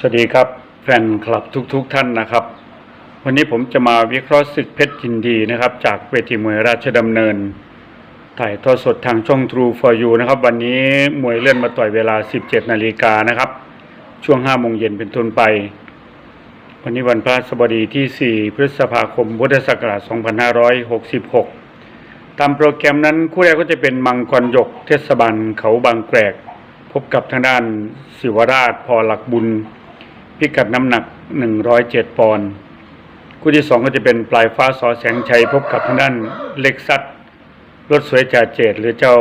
สวัสดีครับแฟนคลับทุกๆทท่านนะครับ วันนี้ผมจะมาวิเคราะห์ศึกเพชรยินดีนะครับ จากเวทีมวยราชดำเนิน ถ่ายทอดสดทางช่อง True for You นะครับ วันนี้มวยเลื่อนมาต่อยเวลา 17 นาฬิกานะครับ ช่วง 5 โมงเย็นเป็นต้นไป วันนี้วันพระสบดีที่ 4 พฤษภาคมพุทธศักราช 2566 ตามโปรแกรมนั้นคู่แรกก็จะเป็นมังกรหยกเทศบาลเขาบางแกรก พบกับทางด้านศิวราชพอหลักบุญ พิกัดน้ำหนัก 107 ปอนด์คู่ที่สองก็จะเป็นปลายฟ้าสอแสงชัยพบกับทางด้านเล็กซัดรถสวยจ่าเจดหรือเจ้า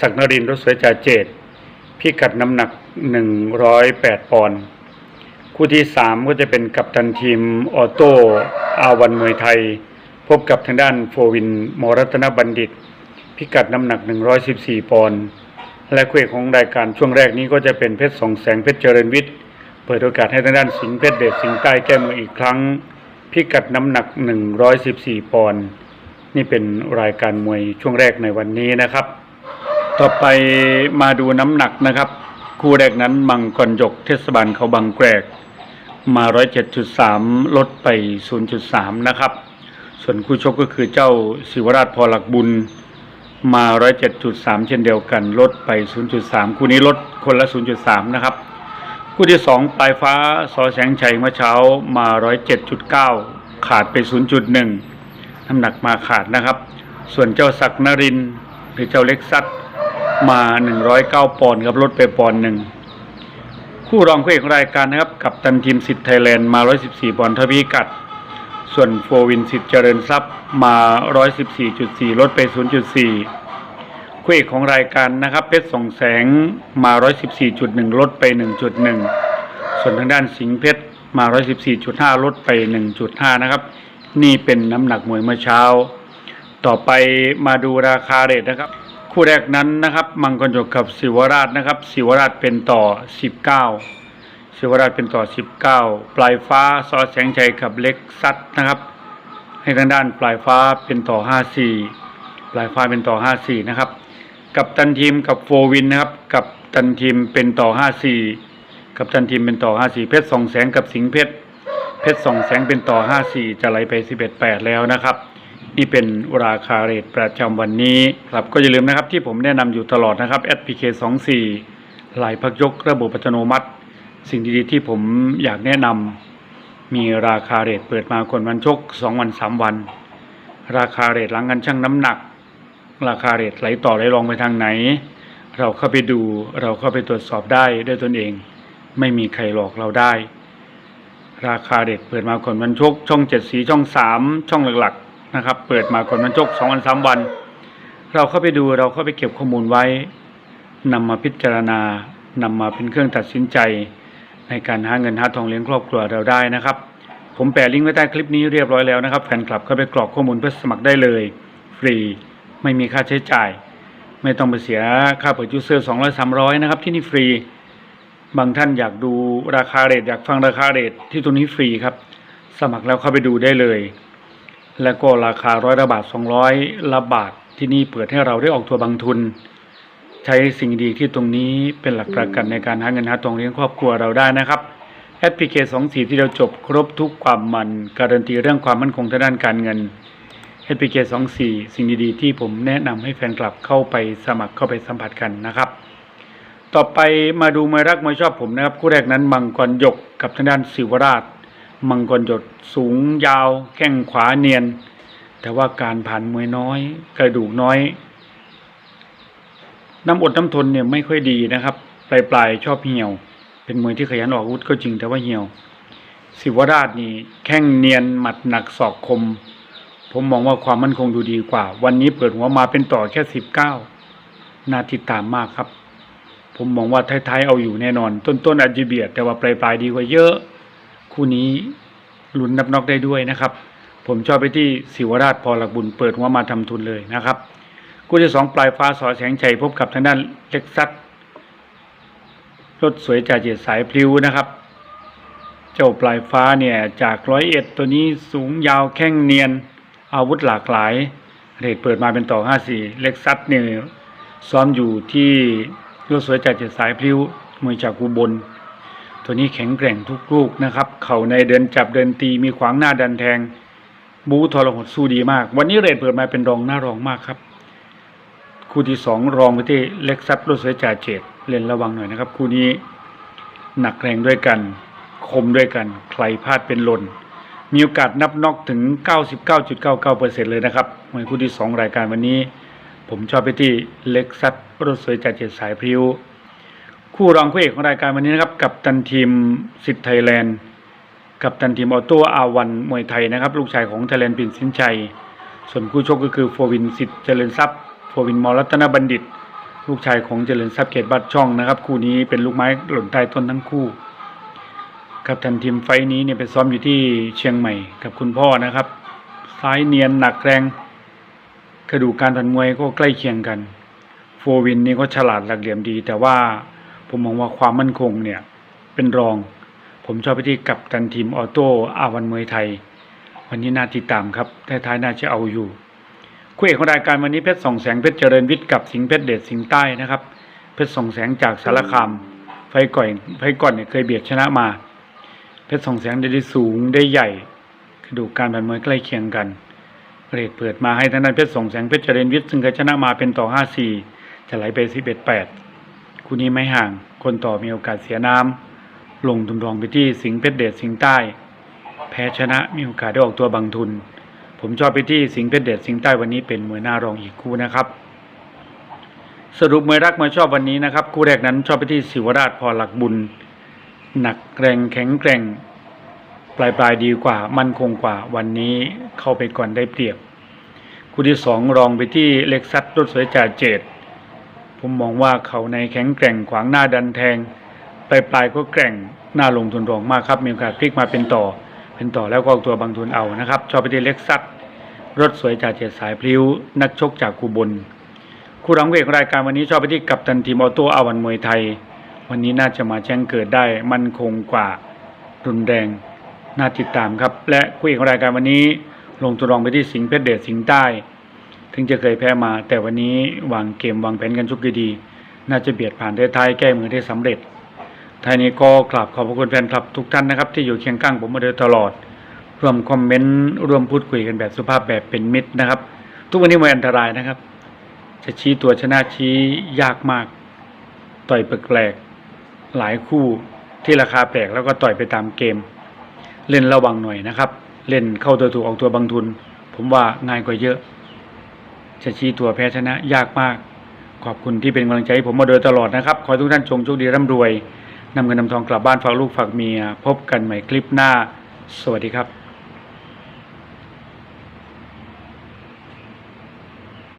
ศักนรินทร์รถสวยจ่าเจดพิกัดน้ำหนัก 108 ปอนด์คู่ที่สามก็จะเป็นกัปตันทีมออโต้อาวันมวยไทย พบกับทางด้านโฟวินมอรัตนบัณฑิต พิกัดน้ำหนัก 114 ปอนด์และคู่เอกของรายการช่วงแรกนี้ก็จะเป็นเพชรสองแสงเพชรเจริญวิทย์ เปิดโอกาสให้ทางด้านสิงห์เพชรเดชสิงห์ใต้แก้มืออีกครั้ง พิกัดน้ำหนัก 114 ปอนด์นี่เป็นรายการมวยช่วงแรกในวันนี้นะครับ ต่อไปมาดูน้ำหนักนะครับ คู่แรกนั้นมังกรหยกเทศบาลเขาบางแกรก มา 107.3 ลดไป 0.3 นะครับ ส่วนคู่ชกก็คือเจ้าศิวราชพอหลักบุญมา 107.3 เช่นเดียวกัน ลดไป 0.3 คู่นี้ลดคนละ 0.3 นะครับ คู่ที่ 2 ปลายฟ้าซอแสงชัยเมื่อเช้ามา 107.9 ขาดไป 0.1 น้ำหนักมาขาดนะครับ ส่วนเจ้าศักนรินหรือเจ้าเล็กซัดมา 109 ปอนด์ครับลดไปปอนด์หนึ่ง คู่รองคู่เอกรายการนะครับ กับตันทีมสิทธิ์ไทยแลนด์มา 114 ปอนด์ทวีกัด ส่วนโฟวินสิทธิ์เจริญทรัพย์มา 114.4 ลดไป 0.4 คุยของรายการนะครับเพชรส่องแสงมา 114.1 ลดไป 1.1 ส่วนทางด้านสิงเพชรมา 114.5 ลดไป 1.5 นะครับ นี่เป็นน้ำหนักมวยเมื่อเช้า ต่อไปมาดูราคาเรทนะครับ คู่แรกนั้นนะครับ มังกรหยกกับสิวราชนะครับ สิวราชเป็นต่อ 19 สิวราชเป็นต่อ 19 ปลายฟ้าซอแสงชัยกับเล็กซัดนะครับ ให้ทางด้านปลายฟ้าเป็นต่อ 54 ปลายฟ้าเป็นต่อ 54 นะครับ กับตันทีมกับโฟวินนะครับ กับตันทีมเป็นต่อ54กับตันทีมเป็นต่อ54เพชรสองแสงกับสิงเพชรเพชรสองแสงเป็นต่อ54จะไหลไป11.8แปดแล้วนะครับ นี่เป็นราคาเรทประจำวันนี้ครับก็อย่าลืมนะครับที่ผมแนะนำอยู่ตลอดนะครับ SPK 24ลายพักยกระบบอัตโนมัติ สิ่งดีๆที่ผมอยากแนะนำมีราคาเรทเปิดมาคนวันชก2วัน3วัน ราคาเรทหลังกันชั่งน้ำหนัก ราคาเรทไหลต่อไหลรองไปทางไหน เราเข้าไปดูเราเข้าไปตรวจสอบได้ด้วยตนเอง ไม่มีใครหลอกเราได้ ราคาเรทเปิดมาก่อนวันชกช่องเจ็ดสีช่องสามช่องหลักๆนะครับ เปิดมาก่อนวันชกสองวันสามวัน เราเข้าไปดูเราเข้าไปเก็บข้อมูลไว้นำมาพิจารณานำมาเป็นเครื่องตัดสินใจ ในการหาเงินหาทองเลี้ยงครอบครัวเราได้นะครับ ผมแปะลิงก์ไว้ใต้คลิปนี้เรียบร้อยแล้วนะครับแฟนคลับเข้าไปกรอกข้อมูลเพื่อสมัครได้เลย ฟรี ไม่มีค่าใช้จ่าย ไม่ต้องไปเสียค่าเปิดยูเซอร์สองร้อยสามร้อยนะครับที่นี่ฟรี บางท่านอยากดูราคาเรทอยากฟังราคาเรทที่ตรงนี้ฟรีครับ สมัครแล้วเข้าไปดูได้เลย แล้วก็ราคาร้อยละบาทสองร้อยละบาทที่นี่เปิดให้เราได้ออกตัวบางทุน ใช้สิ่งดีที่ตรงนี้เป็นหลักประกันในการหาเงินหาทองเลี้ยงครอบครัวเราได้นะครับแอปพลิเคชันสองสีที่เราจบครบทุกความมัน การันตีเรื่องความมั่นคงทางด้านการเงิน HPK 2 4สิ่งดีๆ ที่ผมแนะนำให้แฟนคลับเข้าไปสมัครเข้าไปสัมผัสกันนะครับ ต่อไปมาดูมวยรักมวยชอบผมนะครับคู่แรกนั้นมังกรหยกกับทางด้านศิวราช มังกรหยกสูงยาว แข้งขวาเนียน แต่ว่าการผ่านมวยน้อย กระดูกน้อย น้ำอดน้ำทนเนี่ยไม่ค่อยดีนะครับปลายปลายชอบเหี่ยว เป็นมวยที่ขยันออกอาวุธก็จริงแต่ว่าเหี่ยวศิวราชนี่แข้งเนียนหมัดหนักศอกคม ผมมองว่าความมั่นคงดูดีกว่า วันนี้เปิดหัวมาเป็นต่อแค่สิบเก้าน่าติดตามมากครับ ผมมองว่าท้ายๆเอาอยู่แน่นอน ต้นๆอาจจะเบียดแต่ว่าปลายๆดีกว่าเยอะ คู่นี้ลุ้นนับน็อกได้ด้วยนะครับ ผมชอบไปที่ศิวราชพอหลักบุญเปิดหัวมาทำทุนเลยนะครับคู่ที่สองปลายฟ้าสอแสงชัยพบกับทางด้านเล็กซัสรถสวยจ่าเจียดสายพลิ้วนะครับ เจ้าปลายฟ้าเนี่ยจากร้อยเอ็ดตัวนี้สูงยาวแข้งเนียน อาวุธหลากหลายเรทเปิดมาเป็นต่อ 54 เล็กซัสเนี่ยซ้อมอยู่ที่รถสวยจากเจ็ดสายพลิ้วมวยจากกูบนตัวนี้แข็งแกร่งทุกลูกนะครับ เข่าในเดินจับเดินตีมีขวางหน้าดันแทง บูทรหดสู้ดีมาก วันนี้เรทเปิดมาเป็นรองหน้ารองมากครับ คู่ที่สองรองไปที่เล็กซัสรถสวยจ่าเจดเล่นระวังหน่อยนะครับ คู่นี้หนักแรงด้วยกัน คมด้วยกัน ใครพลาดเป็นหล่น มีโอกาสนับน็อกถึง 99.99%เลยนะครับมวยคู่ที่ 2 รายการวันนี้ ผมชอบไปที่เล็กซัสรถสวยจ่าเจ็ดสายพริ้ว คู่รองคู่เอกของรายการวันนี้นะครับ กับตันทีมสิทธิ์ไทยแลนด์ กับตันทีมออโต้อาวันมวยไทยนะครับ ลูกชายของไทยแลนด์ปิ่นสินชัย ส่วนคู่ชกก็คือโฟวินสิทธิ์เจริญทรัพย์โฟวินมอรัตนบัณฑิต ลูกชายของเจริญทรัพย์เขตบัตรช่องนะครับ คู่นี้เป็นลูกไม้หล่นใต้ต้นทั้งคู่ กับทันทีมไฟนี้เนี่ยไปซ้อมอยู่ที่เชียงใหม่กับคุณพ่อนะครับ ซ้ายเนียนหนักแรงกระดูกการทันมวยก็ใกล้เคียงกัน โฟวินนี่ก็ฉลาดหลักเหลี่ยมดี แต่ว่าผมมองว่าความมั่นคงเนี่ยเป็นรอง ผมชอบไปที่กับตันทีมออโต้อาวันมวยไทย วันนี้น่าติดตามครับท้ายๆน่าจะเอาอยู่คู่เอกของรายการวันนี้เพชรส่องแสงเพชรเจริญวิทย์กับสิงห์เพชรเดชสิงห์ใต้นะครับเพชรส่องแสงจากสารคามไฟก่อนไฟก่อนเนี่ยเคยเบียดชนะมา เพชรส่องแสงได้ได้สูงได้ใหญ่กระดูกการผ่านมวยใกล้เคียงกันเรทเปิดมาให้ทางด้านเพชรส่องแสงเพชรเจริญวิทย์ซึ่งเคยชนะมาเป็นต่อห้าสี่จะไหลไปสิบเอ็ดแปดคู่นี้ไม่ห่าง คนต่อมีโอกาสเสียน้ำลงทุนรองไปที่สิงห์เพชรเดชสิงห์ใต้ แพ้ชนะมีโอกาสได้ออกตัวบางทุน ผมชอบไปที่สิงห์เพชรเดชสิงห์ใต้วันนี้เป็นมวยหน้ารองอีกคู่นะครับ สรุปมวยรักมวยชอบวันนี้นะครับคู่แรกนั้นชอบไปที่ศิวราชพอหลักบุญ หนักแรงแข็งแกร่ง ปลายปลายดีกว่า มั่นคงกว่าวันนี้เข้าไปก่อนได้เปรียบ คู่ที่สองรองไปที่เล็กซัสรถสวยจ่าเจดผมมองว่าเขาในแข็งแกร่งขวางหน้าดันแทงปลายปลายก็แกร่งหน้าลงทุนรองมากครับ มีโอกาสพลิกมาเป็นต่อ เป็นต่อแล้วก็ตัวบางทุนเอานะครับ ชอบไปที่เล็กซัสรถสวยจ่าเจดสายพลิ้ว นักชกจากกูบล คู่รองเวกรายการวันนี้ชอบไปที่กัปตันทีมออโต้อาวันมวยไทย วันนี้น่าจะมาแจ้งเกิดได้มั่นคงกว่ารุนแรงน่าติดตามครับ และคู่เอกของรายการวันนี้ลงตัวรองไปที่สิงห์เพชรเดชสิงห์ใต้ ถึงจะเคยแพ้มา แต่วันนี้วางเกมวางแผนกันชุกดีๆน่าจะเบียดผ่านได้ท้ายแก้มือได้สำเร็จท้ายนี้ก็กราบขอบพระคุณแฟนคลับทุกท่านนะครับ ที่อยู่เคียงข้างผมมาโดยตลอดร่วมคอมเมนต์ร่วมพูดคุยกันแบบสุภาพแบบเป็นมิตรนะครับ ทุกวันนี้มันอันตรายนะครับ จะชี้ตัวชนะชี้ยากมาก ต่อยแปลก หลายคู่ที่ราคาแปลกแล้วก็ต่อยไปตามเกม เล่นระวังหน่อยนะครับ เล่นเข้าตัวถูกออกตัวบางทุน ผมว่าง่ายกว่าเยอะจะชี้ตัวแพ้ชนะยากมาก ขอบคุณที่เป็นกำลังใจให้ผมมาโดยตลอดนะครับ ขอทุกท่านจงโชคดีร่ำรวยนำเงินนำทองกลับบ้านฝากลูกฝากเมีย พบกันใหม่คลิปหน้า สวัสดีครับ